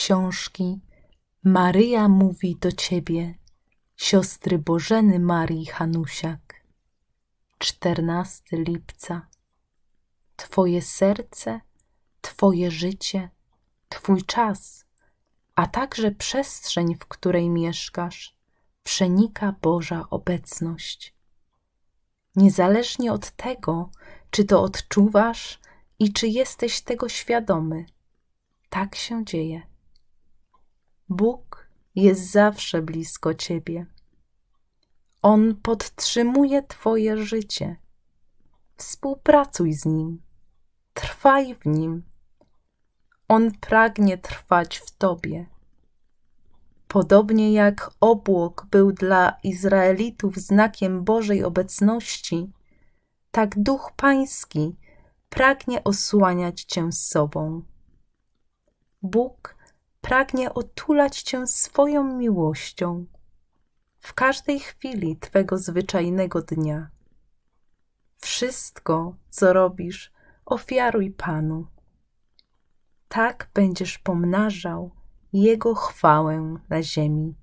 książki Maryja mówi do Ciebie, siostry Bożeny Marii Hanusiak. 14 lipca. Twoje serce, Twoje życie, Twój czas, a także przestrzeń, w której mieszkasz, przenika Boża obecność. Niezależnie od tego, czy to odczuwasz i czy jesteś tego świadomy, tak się dzieje. Bóg jest zawsze blisko Ciebie. On podtrzymuje Twoje życie. Współpracuj z Nim, trwaj w Nim. On pragnie trwać w Tobie. Podobnie jak obłok był dla Izraelitów znakiem Bożej obecności, tak Duch Pański pragnie osłaniać Cię z sobą. Bóg pragnie otulać Cię swoją miłością w każdej chwili Twego zwyczajnego dnia. Wszystko, co robisz, ofiaruj Panu. Tak będziesz pomnażał Jego chwałę na ziemi.